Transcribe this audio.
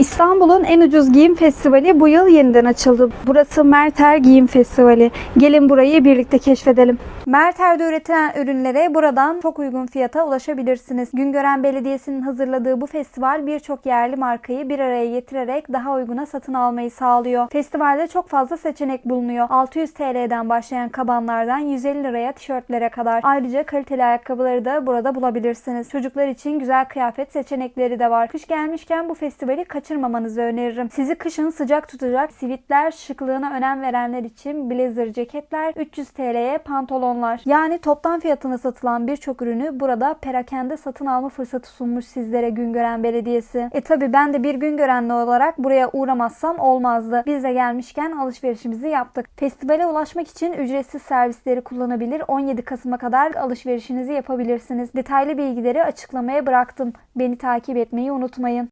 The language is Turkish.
İstanbul'un en ucuz giyim festivali bu yıl yeniden açıldı. Burası Merter Giyim Festivali. Gelin burayı birlikte keşfedelim. Merter'de üretilen ürünlere buradan çok uygun fiyata ulaşabilirsiniz. Güngören Belediyesi'nin hazırladığı bu festival birçok yerli markayı bir araya getirerek daha uyguna satın almayı sağlıyor. Festivalde çok fazla seçenek bulunuyor. 600 TL'den başlayan kabanlardan 150 liraya tişörtlere kadar. Ayrıca kaliteli ayakkabıları da burada bulabilirsiniz. Çocuklar için güzel kıyafet seçenekleri de var. Kış gelmişken bu festivali kaçırmamanızı öneririm. Sizi kışın sıcak tutacak sivitler, şıklığına önem verenler için blazer ceketler, 300 TL'ye pantolonlar. Yani toptan fiyatına satılan birçok ürünü burada perakende satın alma fırsatı sunmuş sizlere Güngören Belediyesi. E tabi ben de bir Güngörenli olarak buraya uğramazsam olmazdı. Biz de gelmişken alışverişimizi yaptık. Festivale ulaşmak için ücretsiz servisleri kullanabilir. 17 Kasım'a kadar alışverişinizi yapabilirsiniz. Detaylı bilgileri açıklamaya bıraktım. Beni takip etmeyi unutmayın.